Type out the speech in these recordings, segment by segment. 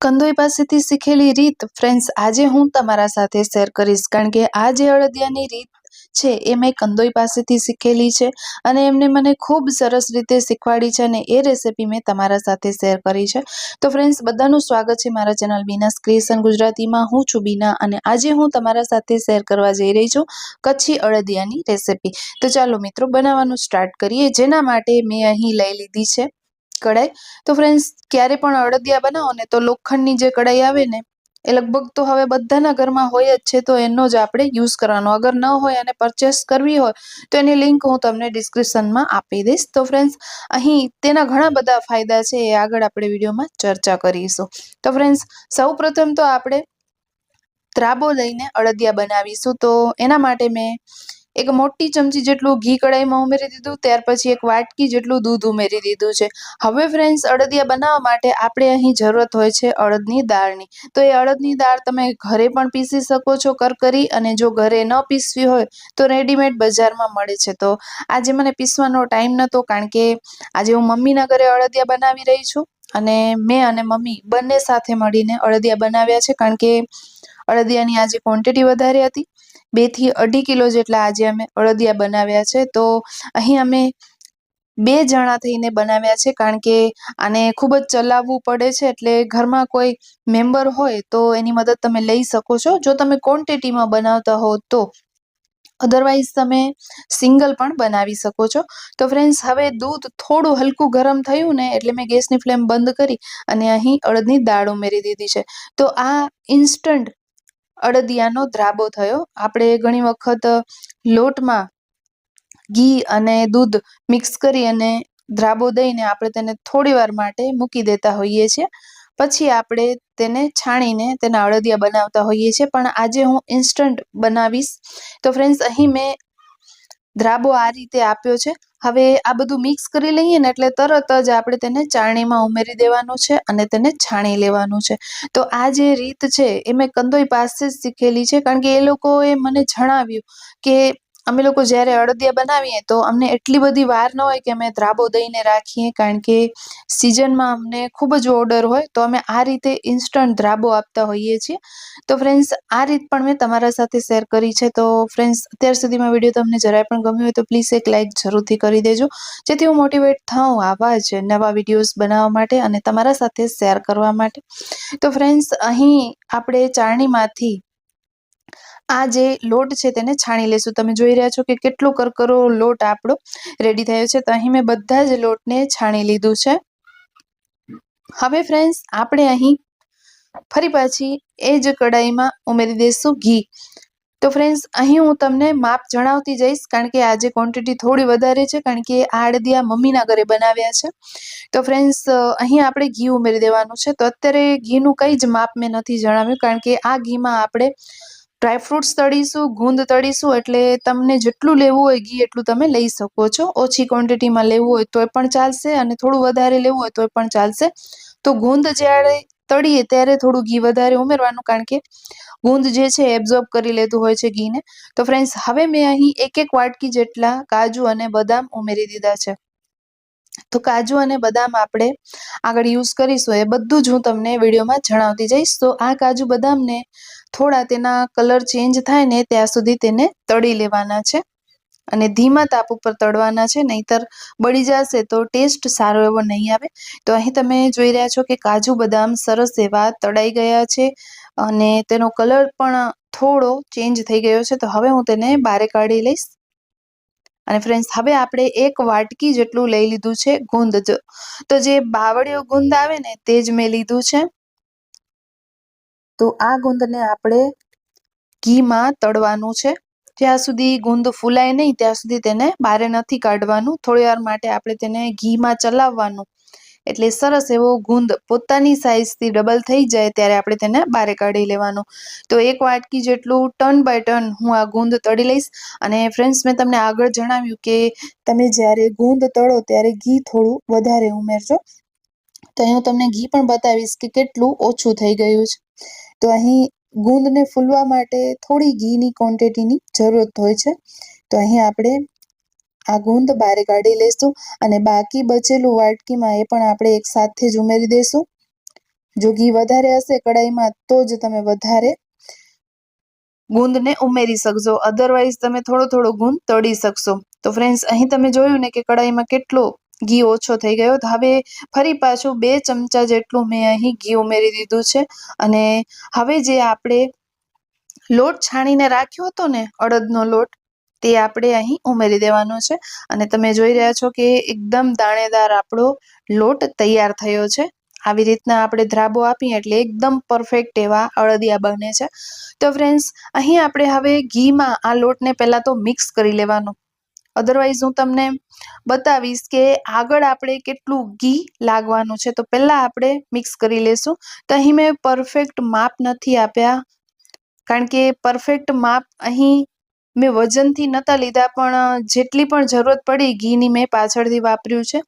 કંદોઈ પાસેથી શીખેલી રીત ફ્રેન્ડ્સ આજે હું તમારા સાથે શેર કરીશ. કારણ કે આ જે અળદિયાની રીત છે, એ મેં કંદોઈ પાસેથી શીખેલી છે અને એમને મને ખૂબ સરસ રીતે શીખવાડી છે અને એ રેસિપી મેં તમારા સાથે શેર કરી છે. તો ફ્રેન્ડ્સ બધાનું સ્વાગત છે મારા ચેનલ બીનાસ ક્રિએશન ગુજરાતીમાં. હું છું બીના અને આજે હું તમારા સાથે શેર કરવા જઈ રહી છું કચ્છી અળદિયાની રેસિપી તો ચાલો મિત્રો, બનાવવાનું સ્ટાર્ટ કરીએ. જેના માટે મેં અહીં લઈ લીધી છે કઢાઈ તો ફ્રેન્ડ્સ ક્યારે પણ અડદિયા બનાવો ને તો લોખંડની જે કઢાઈ આવે ને, એ લગભગ તો હવે બધાના ઘરમાં હોય જ છે, તો એનો જ આપણે યુઝ કરવાનો. અગર ન હોય અને પરચેસ કરવી હોય, તો એની લિંક હું તમને ડિસ્ક્રિપ્શનમાં આપી દઈશ. તો ફ્રેન્ડ્સ અહીં તેના ઘણા બધા ફાયદા છે, એ આગળ આપણે વિડીયોમાં ચર્ચા કરીશું. તો ફ્રેન્ડ્સ સૌપ્રથમ તો આપણે ત્રાબો લઈને અડદિયા બનાવીશું. તો એના માટે મેં એક મોટી ચમચી જેટલું ઘી કઢાઈમાં ઉમેરી દીધું, ત્યાર પછી એક વાટકી જેટલું દૂધ ઉમેરી દીધું છે. હવે ફ્રેન્ડ્સ અડદિયા બનાવવા માટે આપણે અહીં જરૂરત હોય છે અડદની દાળની. તો એ અડદની દાળ તમે ઘરે પણ પીસી શકો છો કરકરી અને જો ઘરે ન પીસવી હોય, તો રેડીમેડ બજારમાં મળે છે. તો આજે મને પીસવાનો ટાઈમ નહોતો કારણ કે આજે હું મમ્મીના ઘરે અડદિયા બનાવી રહી છું અને મેં અને મમ્મી બંને સાથે મળીને અડદિયા બનાવ્યા છે કારણ કે અડદિયાની આજે ક્વોન્ટિટી વધારે હતી. બેથી અઢી કિલો જેટલા આજે અમે અળદિયા બનાવ્યા છે. તો અહીં અમે બે જણા થઈને બનાવ્યા છે, કારણ કે આને ખૂબ જ ચલાવવું પડે છે. એટલે ઘરમાં કોઈ મેમ્બર હોય તો એની મદદ તમે લઈ શકો છો. જો તમે ક્વોન્ટિટીમાં બનાવતા હો તો. અધરવાઇઝ તમે સિંગલ પણ બનાવી શકો છો. તો ફ્રેન્ડ્સ હવે દૂધ થોડું હલકું ગરમ થયું ને એટલે મેં ગેસની ફ્લેમ બંધ કરી અને અહીં અડદની દાળ ઉમેરી દીધી છે. તો આ ઇન્સ્ટન્ટ અડદિયાનો ધ્રાબો થયો. આપણે ઘણી વખત લોટમાં ઘી અને દૂધ મિક્સ કરી અને ધ્રાબો દઈને આપણે તેને થોડી વાર માટે મૂકી દેતા હોઈએ છીએ. પછી આપણે તેને છાણીને તેના અડદિયા બનાવતા હોઈએ છીએ. પણ આજે હું ઇન્સ્ટન્ટ બનાવીશ. તો ફ્રેન્ડ્સ અહીં મેં ધ્રાબો આ રીતે આપ્યો છે. હવે આ બધું મિક્સ કરી લઈએ ને એટલે તરત જ આપણે તેને ચાળણીમાં ઉમેરી દેવાનું છે અને તેને છાણી લેવાનું છે. તો આ જે રીત છે એ મેં કંદોઈ પાસે જ શીખેલી છે કારણ કે એ લોકોએ મને જણાવ્યું કે અમે લોકો જ્યારે અડદિયા બનાવીએ તો અમને એટલી બધી વાર ન હોય કે અમે ધ્રાબો દઈને રાખીએ, કારણ કે સિઝનમાં અમને ખૂબ જ ઓર્ડર હોય, તો અમે આ રીતે ઇન્સ્ટન્ટ ધ્રાબો આપતા હોઈએ છીએ. તો ફ્રેન્ડ્સ આ રીત પણ મેં તમારા સાથે શેર કરી છે. તો ફ્રેન્ડ્સ અત્યાર સુધીમાં વીડિયો તમને જરાય પણ ગમ્યો હોય તો પ્લીઝ એક લાઇક જરૂરથી કરી દેજો. જેથી હું મોટિવેટ થાઉં આવા જ નવા વિડીયોઝ બનાવવા માટે અને તમારા સાથે શેર કરવા માટે. તો ફ્રેન્ડ્સ અહીં આપણે ચાળણીમાંથી આ જે લોટ છે તેને છાણી લેશું. તમે જોઈ રહ્યા છો કે કેટલો કરકરો લોટ આપણો રેડી થયો છે. તો અહીં મેં બધા જ લોટને છાણી લીધું છે. હવે ફ્રેન્ડ્સ આપણે અહીં ફરી પાછી એ જ કડાઈમાં ઉમેરી દઈશું ઘી. તો ફ્રેન્ડ્સ અહીં હું તમને માપ જણાવતી જઈશ કારણ કે આજે ક્વોન્ટિટી થોડી વધારે છે કારણ કે આ અડદિયા મમ્મીના ઘરે બનાવ્યા છે. તો ફ્રેન્ડ્સ અહીં આપણે ઘી ઉમેરી દેવાનું છે. તો અત્યારે ઘીનું કંઈ જ માપ મેં નથી જણાવ્યું કારણ કે આ ઘીમાં આપણે ડ્રાયફ્રૂટ્સ તળીશું, ગુંદ તળીશું, એટલે તમને જેટલું લેવું હોય ઘી એટલું તમે લઈ શકો છો. ઓછી ક્વોન્ટિટીમાં લેવું હોય તોય પણ ચાલશે અને થોડું વધારે લેવું હોય તોય પણ ચાલશે. તો ગુંદ જ્યારે તળીએ ત્યારે થોડું ઘી વધારે ઉમેરવાનું કારણ કે ગુંદ જે છે એબ્ઝોર્બ કરી લેતું હોય છે ઘીને. તો ફ્રેન્ડ્સ હવે મેં અહીં એક એક વાટકી જેટલા કાજુ અને બદામ ઉમેરી દીધા છે. તો કાજુ અને બદામ આપણે આગળ યુઝ કરીશું એ બધું જ હું તમને વિડીયોમાં જણાવતી જઈશ. તો આ કાજુ બદામને થોડા તેના કલર ચેન્જ થાય ને ત્યાં સુધી તેને તળી લેવાના છે. અને ધીમા તાપ ઉપર તળવાના છે, નહીતર બળી જશે તો ટેસ્ટ સારો એવો નહીં આવે. તો અહીં તમે જોઈ રહ્યા છો કે કાજુ બદામ સરસ એવા તળાઈ ગયા છે અને તેનો કલર પણ થોડો ચેન્જ થઈ ગયો છે. તો હવે હું તેને બારે કાઢી લઈશ. અને ફ્રેન્ડ્સ હવે આપણે એક વાટકી જેટલું લઈ લીધું છે ગુંદ. તો જે બાવળીઓ ગુંદ આવે ને તે જ મેં લીધું છે. તો આ ગુંદને આપણે ઘીમાં તળવાનું છે. જ્યાં સુધી ગુંદ ફૂલાય નહીં, ત્યાં સુધી તેને બારે નથી કાઢવાનું. થોડી વાર માટે આપણે તેને ઘીમાં ચલાવવાનું. એટલે સરસ એવો ગુંદ પોતાની સાઇઝથી ડબલ થઈ જાય ત્યારે આપણે તેને બારે કાઢી લેવાનું. તો એક વાટકી જેટલું ટર્ન બાય ટન હું આ ગુંદ તળી લઈશ. અને ફ્રેન્ડ્સ મેં તમને આગળ જણાવ્યું કે તમે જ્યારે ગુંદ તળો ત્યારે ઘી થોડું વધારે ઉમેરજો. તો હું તમને ઘી પણ બતાવીશ કે કેટલું ઓછું થઈ ગયું છે. તો અહીં ગુંદને ફૂલવા માટે થોડી ઘીની ક્વોન્ટિટીની જરૂરત હોય છે. તો અહીં આપણે આ ગુંદ બહાર કાઢી લઈશું અને બાકી બચેલું વાટકીમાં એ પણ આપણે એક સાથે જ ઉમેરી દઈશું. જો ઘી વધારે હશે કડાઈમાં તો જ તમે વધારે ગુંદને ઉમેરી શકશો. અધરવાઇઝ તમે થોડો થોડો ગુંદ તળી શકશો. તો ફ્રેન્ડ્સ અહીં તમે જોયું ને કે કડાઈમાં કેટલો ઘી ઓછો થઈ ગયો તો હવે ફરી પાછું બે ચમચા જેટલું મેં અહીં ઘી ઉમેરી દીધું છે. અને હવે જે આપણે લોટ છાણીને રાખ્યો હતો ને અડદનો લોટ, તે આપણે અહીં ઉમેરી દેવાનો છે. અને તમે જોઈ રહ્યા છો કે એકદમ દાણેદાર આપણો લોટ તૈયાર થયો છે. આવી રીતના આપણે ધ્રાબો આપીએ એટલે એકદમ પરફેક્ટ એવા અળદિયા બને છે. તો ફ્રેન્ડ્સ, અહીં આપણે હવે ઘીમાં આ લોટને પહેલાં તો મિક્સ કરી લેવાનો. અધરવાઇઝ હું તમને બતાવીશ કે આગળ આપણે કેટલું ઘી લાગવાનું છે. તો પહેલાં આપણે મિક્સ કરી લેશું. તો અહીં મેં પરફેક્ટ માપ નથી આપ્યા. કારણ કે પરફેક્ટ માપ અહીં મેં વજનથી નહોતા લીધા, પણ જેટલી પણ જરૂરત પડી ઘીની મેં પાછળથી વાપર્યું છે.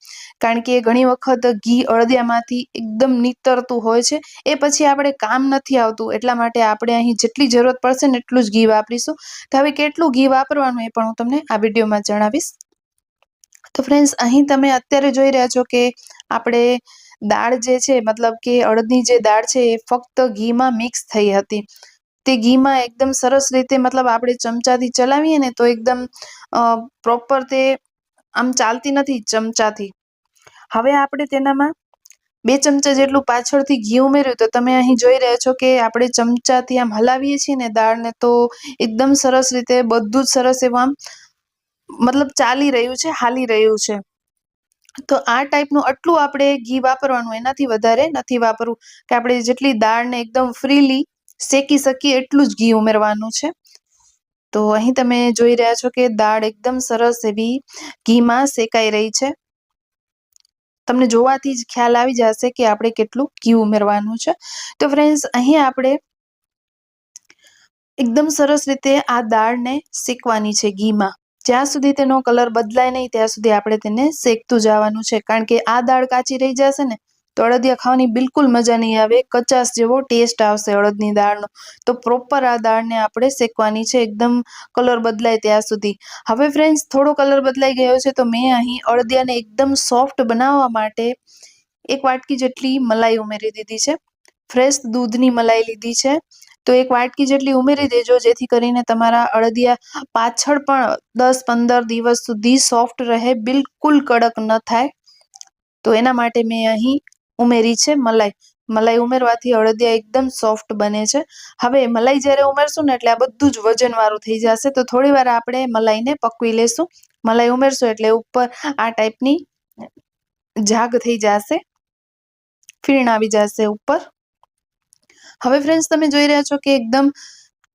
કારણ કે ઘણી વખત ઘી અળદિયામાંથી એકદમ નીતરતું હોય છે. એ પછી આપણે કામ નથી આવતું. એટલા માટે આપણે અહીં જેટલી જરૂરત પડશે ને એટલું જ ઘી વાપરીશું. તો હવે કેટલું ઘી વાપરવાનું એ પણ હું તમને આ વિડીયોમાં જણાવીશ. તો ફ્રેન્ડ્સ અહીં તમે અત્યારે જોઈ રહ્યા છો કે આપણે દાળ જે છે, મતલબ કે અડદની જે દાળ છે, એ ફક્ત ઘીમાં મિક્સ થઈ હતી. તે ઘીમાં એકદમ સરસ રીતે મતલબ આપણે ચમચાથી ચલાવીએ ને તો એકદમ પ્રોપર તે આમ ચાલતી નથી ચમચાથી. હવે આપણે તેનામાં બે ચમચા જેટલું પાછળથી ઘી ઉમેર્યું તો તમે અહીં જોઈ રહ્યા છો કે આપણે ચમચાથી આમ હલાવીએ છીએ ને દાળને તો એકદમ સરસ રીતે, બધું જ સરસ એવું આમ મતલબ ચાલી રહ્યું છે, હાલી રહ્યું છે. તો આ ટાઈપનું આટલું આપણે ઘી વાપરવાનું એનાથી વધારે નથી વાપરવું. કે આપણે જેટલી દાળને એકદમ ફ્રીલી શેકી શકીએ એટલું જ ઘી ઉમેરવાનું છે. તો અહીં તમે જોઈ રહ્યા છો કે દાળ એકદમ સરસ એવી ઘીમાં શેકાઈ રહી છે. તમને જોવાથી જ ખ્યાલ આવી જશે કે આપણે કેટલું ઘી ઉમેરવાનું છે. તો ફ્રેન્ડ્સ અહીં આપણે એકદમ સરસ રીતે આ દાળને શેકવાની છે ઘીમાં. જ્યાં સુધી તેનો કલર બદલાય નહીં, ત્યાં સુધી આપણે તેને શેકતું જવાનું છે. કારણ કે આ દાળ કાચી રહી જશે ને, તો અડદિયા ખાવાની બિલકુલ મજા નહીં આવે. કચાસ જેવો ટેસ્ટ આવશે અડદની દાળનો. તો પ્રોપર આ દાળને આપણે શેકવાની છે. એકદમ કલર બદલાય ત્યાં સુધી. હવે ફ્રેન્ડ્સ થોડો કલર બદલાઈ ગયો છે, તો મેં અહીં અડદિયાને એકદમ સોફ્ટ બનાવવા માટે એક વાટકી જેટલી મલાઈ ઉમેરી દીધી છે. ફ્રેશ દૂધની મલાઈ લીધી છે. તો એક વાટકી જેટલી ઉમેરી દેજો, જેથી કરીને તમારા અડદિયા પાછળ પણ દસ પંદર દિવસ સુધી સોફ્ટ રહે, બિલકુલ કડક ન થાય. તો એના માટે મેં અહીં ઉમેરી છે મલાઈ. મલાઈ ઉમેરવાથી અડદિયા એકદમ સોફ્ટ બને છે. હવે મલાઈ જ્યારે ઉમેરશું ને એટલે આ બધું જ વજનવાળું થઈ જશે, તો થોડી વાર આપણે મલાઈને પકવી લેશું. મલાઈ ઉમેરશું એટલે ઉપર આ ટાઈપની જાગ થઈ જશે. ફીણ આવી જશે ઉપર. હવે ફ્રેન્ડ્સ તમે જોઈ રહ્યા છો કે એકદમ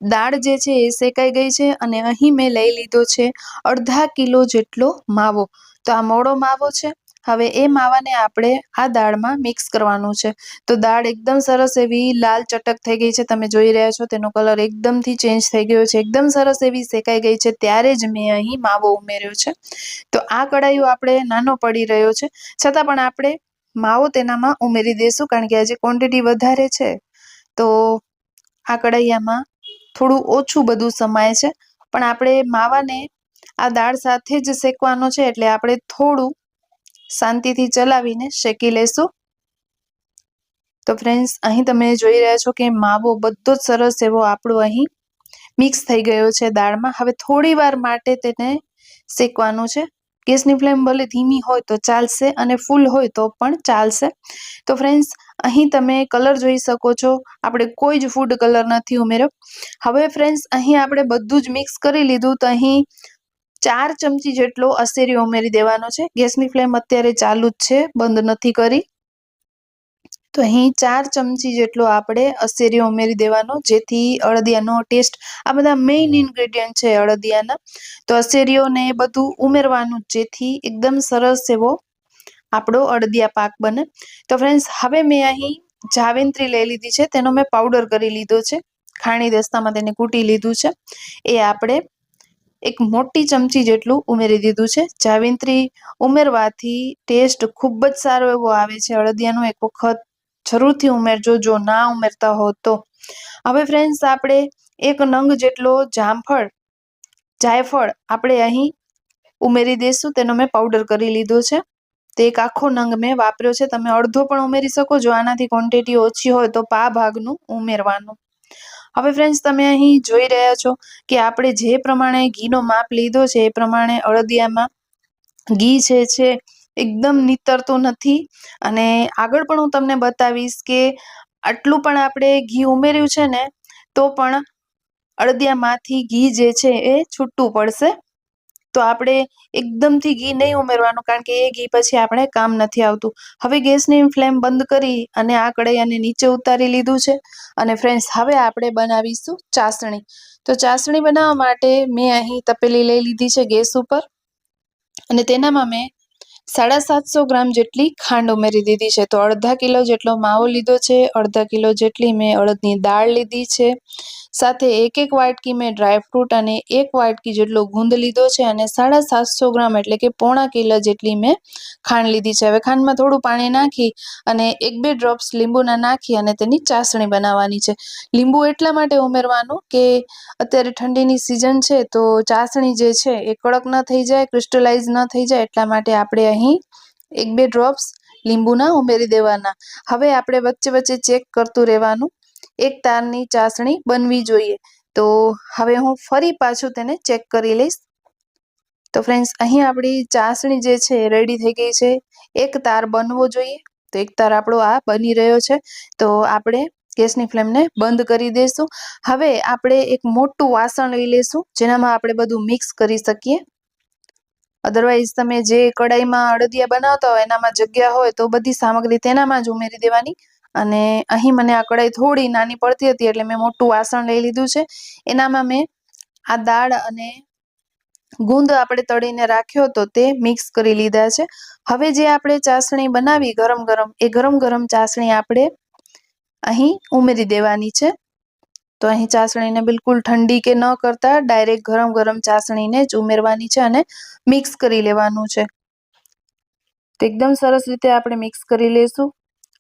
દાળ જે છે એ શેકાઈ ગઈ છે અને અહીં મેં લઈ લીધો છે અડધા કિલો જેટલો માવો. તો આ મોડો માવો છે. હવે એ માવાને આપણે આ દાળમાં મિક્સ કરવાનું છે. તો દાળ એકદમ સરસ એવી લાલ ચટક થઈ ગઈ છે. તમે જોઈ રહ્યા છો તેનો કલર એકદમથી ચેન્જ થઈ ગયો છે. એકદમ સરસ એવી શેકાઈ ગઈ છે. ત્યારે જ મેં અહીં માવો ઉમેર્યો છે. તો આ કડાઈઓ આપણે નાનો પડી રહ્યો છે. છતાં પણ આપણે માવો તેનામાં ઉમેરી દઈશું કારણ કે આજે ક્વોન્ટિટી વધારે છે. તો આ કઢાઈયામાં થોડું ઓછું બધું સમાય છે. પણ આપણે માવાને આ દાળ સાથે જ શેકવાનો છે એટલે આપણે થોડું શાંતિથી ચલાવીને શેકી લેશું. તો ફ્રેન્ડ્સ અહીં તમે જોઈ રહ્યા છો કે માવો બધો જ સરસ એવો આપણો અહીં મિક્સ થઈ ગયો છે દાળમાં. હવે થોડી વાર માટે તેને શેકવાનું છે. ગેસની ફ્લેમ ભલે ધીમી હોય તો ચાલશે અને ફૂલ હોય તો પણ ચાલશે. તો ફ્રેન્ડ્સ અહીં તમે કલર જોઈ શકો છો. આપણે કોઈ જ ફૂડ કલર નથી ઉમેર્યો. હવે ફ્રેન્ડ્સ અહીં આપણે બધું જ મિક્સ કરી લીધું તો અહીં ચાર ચમચી જેટલો અસેરીઓ ઉમેરી દેવાનો છે. ગેસની ફ્લેમ અત્યારે ચાલુ જ છે, બંધ નથી કરી. તો અહીં ચાર ચમચી જેટલો આપણે અસેરીઓ ઉમેરી દેવાનો, જેથી અળદિયાનો ટેસ્ટ આ બધા મેઇન ઇન્ગ્રેડિયન્ટ છે અળદિયાના. તો અસેરીઓને બધું ઉમેરવાનું જેથી એકદમ સરસ એવો આપણો અડદિયા પાક બને. તો ફ્રેન્ડ્સ હવે મેં અહીં જાવેન્ત્રી લઈ લીધી છે. તેનો મેં પાવડર કરી લીધો છે. ખાણી દસ્તામાં તેને કૂટી લીધું છે. એ આપણે એક મોટી ચમચી જેટલું ઉમેરી દીધું છે. જાવિંત્રી ઉમેરવાથી ટેસ્ટ ખૂબ જ સારો એવો આવે છે. અડદિયાનો એક વખત જરૂરથી ઉમેરજો. જો ના ઉમેરતા હો તો. હવે ફ્રેન્ડ્સ આપણે એક નંગ જેટલો જામફળ, જાયફળ આપણે અહીં ઉમેરી દઈશું તેનો મેં પાવડર કરી લીધો છે. તે એક આખો નંગ મેં વાપર્યો છે. તમે અડધો પણ ઉમેરી શકો. જો આનાથી ક્વોન્ટિટી ઓછી હોય તો પા ભાગનું ઉમેરવાનું. હવે ફ્રેન્ડ્સ તમે અહીં જોઈ રહ્યા છો કે આપણે જે પ્રમાણે ઘીનો માપ લીધો છે, એ પ્રમાણે અળદિયામાં ઘી છે છે, એકદમ નીતરતું નથી. અને આગળ પણ હું તમને બતાવીશ કે આટલું પણ આપણે ઘી ઉમેર્યું છે ને, તો પણ અળદિયામાંથી ઘી જે છે એ છૂટું પડશે. તો આપણે એકદમથી ઘી નહીં ઉમેરવાનું કારણ કે એ ઘી પછી આપણે કામ નથી આવતું. હવે ગેસની ફ્લેમ બંધ કરી અને આ કઢાઈને નીચે ઉતારી લીધું છે. અને ફ્રેન્ડ્સ, હવે આપણે બનાવીશું ચાસણી. તો ચાસણી બનાવવા માટે મેં અહીં તપેલી લઈ લીધી છે ગેસ ઉપર. અને તેનામાં મેં સાડા સાતસો ગ્રામ જેટલી ખાંડ ઉમેરી દીધી છે. તો અડધા કિલો જેટલો માવો લીધો છે. અડધા કિલો જેટલી મેં અડદની દાળ લીધી છે. સાથે એક એક વાટકી મેં ડ્રાયફ્રૂટ અને એક વાટકી જેટલો ગુંદ લીધો છે અને સાડા સાતસો ગ્રામ એટલે કે પોણા કિલો જેટલી મેં ખાંડ લીધી છે. હવે ખાંડમાં થોડું પાણી નાખી અને એક બે ડ્રોપ્સ લીંબુના નાખી અને તેની ચાસણી બનાવવાની છે. લીંબુ એટલા માટે ઉમેરવાનું કે અત્યારે ઠંડીની સિઝન છે તો ચાસણી જે છે એ કડક ન થઈ જાય, ક્રિસ્ટલાઇઝ ન થઈ જાય એટલા માટે આપણે અહીં એક બે ડ્રોપ્સ લીંબુના ઉમેરી દેવાના. હવે આપણે વચ્ચે વચ્ચે ચેક કરતું રહેવાનું. એક તારની ચાસણી બનવી જોઈએ. તો હવે હું ફરી પાછું તેને ચેક કરી લઈશ. તો ફ્રેન્ડ્સ અહીં આપણી ચાસણી જે છે રેડી થઈ ગઈ છે. એક તાર બનવો જોઈએ. તો એક તાર આપણો આ બની રહ્યો છે. તો આપણે ગેસની ફ્લેમને બંધ કરી દઈશું. હવે આપણે એક મોટું વાસણ લઈ લઈશું. જેનામાં આપણે બધું મિક્સ કરી શકીએ. અધરવાઇઝ તમે જે કડાઈમાં અડદિયા બનાવતા હોય, એનામાં જગ્યા હોય, તો બધી સામગ્રી તેનામાં જ ઉમેરી દેવાની. અને અહીં મને આ કડાઈ થોડી નાની પડતી હતી, એટલે મેં મોટું વાસણ લઈ લીધું છે. એનામાં મેં આ દાળ અને ગુંદ આપણે તળીને રાખ્યો હતો તે મિક્સ કરી લીધા છે. હવે જે આપણે ચાસણી બનાવી ગરમ ગરમ, એ ગરમ ગરમ ચાસણી આપણે અહીં ઉમેરી દેવાની છે. તો અહીં ચાસણીને બિલકુલ ઠંડી કે ન કરતા ડાયરેક્ટ ગરમ ગરમ ચાસણીને જ ઉમેરવાની છે અને મિક્સ કરી લેવાનું છે. તો એકદમ સરસ રીતે આપણે મિક્સ કરી લઈશું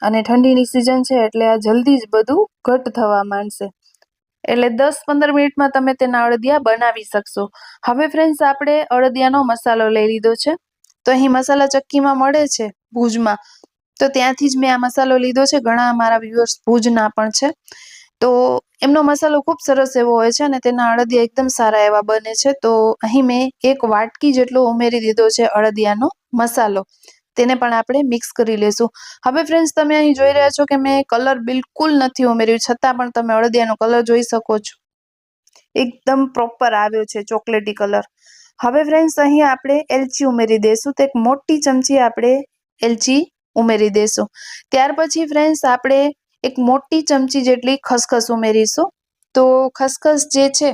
અને ઠંડીની સિઝન છે એટલે આ જલ્દી જ બધું ઘટ થવા માંડશે. એટલે દસ પંદર મિનિટમાં તમે તેના અળદિયા બનાવી શકશો. હવે ફ્રેન્ડ્સ આપણે અળદિયાનો મસાલો લઈ લીધો છે. તો અહીં મસાલા ચક્કીમાં મળે છે ભુજમાં. તો ત્યાંથી જ મેં આ મસાલો લીધો છે. ઘણા મારા વ્યુઅર્સ ભુજના પણ છે. તો એમનો મસાલો ખૂબ સરસ એવો હોય છે અને તેના અડદિયા એકદમ સારા એવા બને છે. તો અહીં મેં એક વાટકી જેટલો ઉમેરી દીધો છે અડદિયાનો મસાલો. તેને પણ આપણે મિક્સ કરી લેશું. હવે ફ્રેન્ડ્સ તમે અહીં જોઈ રહ્યા છો કે મેં કલર બિલકુલ નથી ઉમેર્યું. છતાં પણ તમે અડદિયાનો કલર જોઈ શકો છો. એકદમ પ્રોપર આવ્યો છે ચોકલેટી કલર. હવે ફ્રેન્ડ્સ અહીં આપણે એલચી ઉમેરી દઈશું તો એક મોટી ચમચી આપણે એલચી ઉમેરી દઈશું ત્યાર પછી ફ્રેન્ડ્સ આપણે એક મોટી ચમચી જેટલી ખસખસ ઉમેરીશું. તો ખસખસ જે છે,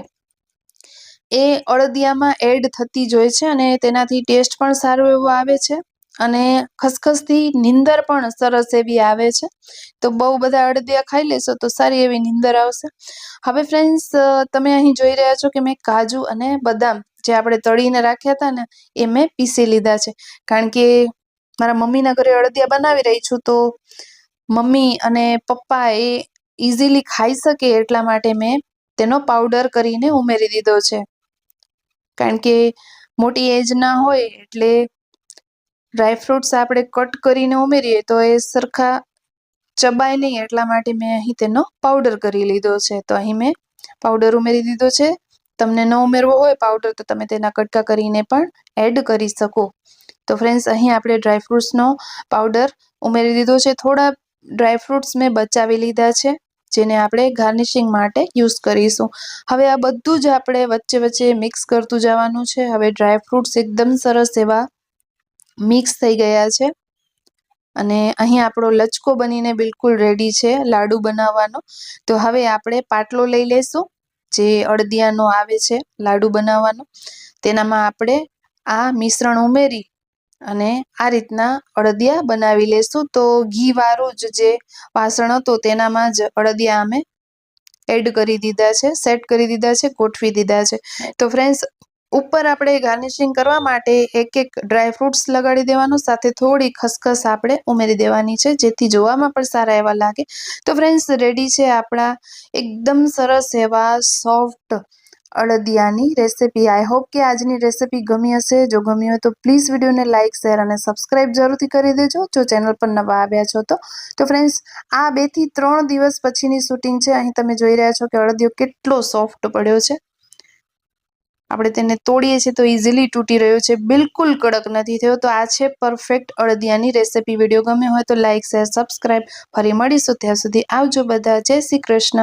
એ અળદિયામાં એડ થતી જ છે અને તેનાથી ટેસ્ટ પણ સારો એવો આવે છે અને ખસખસથી નીંદર પણ સરસ એવી આવે છે. તો બહુ બધા અડદિયા ખાઈ લેશો તો સારી એવી નીંદર આવશે. હવે ફ્રેન્ડ્સ તમે અહીં જોઈ રહ્યા છો કે મેં કાજુ અને બદામ જે આપણે તળીને રાખ્યા હતા ને, એ મેં પીસી લીધા છે. કારણ કે મારા મમ્મીના ઘરે અડદિયા બનાવી રહી છું તો મમ્મી અને પપ્પા એ ઇઝીલી ખાઈ શકે એટલા માટે મેં તેનો પાવડર કરીને ઉમેરી દીધો છે. કારણ કે મોટી એજ ના હોય એટલે ડ્રાયફ્રૂટ્સ આપણે કટ કરીને ઉમેરીએ તો એ સરખા ચબાય નહીં એટલા માટે મેં અહીં તેનો પાવડર કરી લીધો છે. તો અહીં મેં પાવડર ઉમેરી દીધો છે. તમને ન ઉમેરવો હોય પાવડર તો તમે તેના કટકા કરીને પણ એડ કરી શકો. તો ફ્રેન્ડ્સ અહીં આપણે ડ્રાયફ્રૂટ્સનો પાવડર ઉમેરી દીધો છે. થોડા ડ્રાયફ્રૂટ્સ મેં બચાવી લીધા છે, જેને આપણે ગાર્નિશિંગ માટે યુઝ કરીશું. હવે આ બધું જ આપણે વચ્ચે વચ્ચે મિક્સ કરતું જવાનું છે. હવે ડ્રાયફ્રૂટ્સ એકદમ સરસ એવા મિક્સ થઈ ગયા છે. અને અહીં આપણો લચકો બનીને બિલકુલ રેડી છે, લાડુ બનાવવાનો. તો હવે આપણે પાટલો લઈ લેશું, જે અડદિયાનો આવે છે, લાડુ બનાવવાનો. તેનામાં આપણે આ મિશ્રણ ઉમેરી અને આ રીતના અડદિયા બનાવી લેશું. તો ઘી વાળું જ જે વાસણ હતું તેનામાં જ અડદિયા અમે એડ કરી દીધા છે, સેટ કરી દીધા છે, ગોઠવી દીધા છે. તો ફ્રેન્ડ્સ, ઉપર આપણે ગાર્નિશિંગ કરવા માટે એક એક ડ્રાય ફ્રૂટ્સ લગાડી દેવાનું, સાથે થોડી ખસખસ આપણે ઉમેરી દેવાની છે, જેથી જોવામાં પણ સારા એવા લાગે. તો ફ્રેન્ડ્સ, રેડી છે આપણા એકદમ સરસ એવા સોફ્ટ અડદિયાની રેસિપી. આઈ હોપ કે આજની રેસિપી ગમી હશે. જો ગમી હોય તો પ્લીઝ વિડીયોને લાઇક શેર અને સબસ્ક્રાઇબ જરૂરથી કરી દેજો. જો ચેનલ પર નવા આવ્યા છો તો. તો ફ્રેન્ડ્સ આ બેથી ત્રણ દિવસ પછીની શૂટિંગ છે. અહીં તમે જોઈ રહ્યા છો કે અડદિયો કેટલો સોફ્ટ પડ્યો છે. આપણે તેને તોડીએ છીએ તો ઇઝીલી તૂટી રહ્યો છે. બિલકુલ કડક નથી થયો. તો આ છે પરફેક્ટ અડદિયાની રેસિપી. વીડિયો ગમે હોય તો લાઇક શેર સબસ્ક્રાઇબ ફરી મળીશું ત્યાં સુધી. આવજો બધા. જય શ્રી કૃષ્ણ.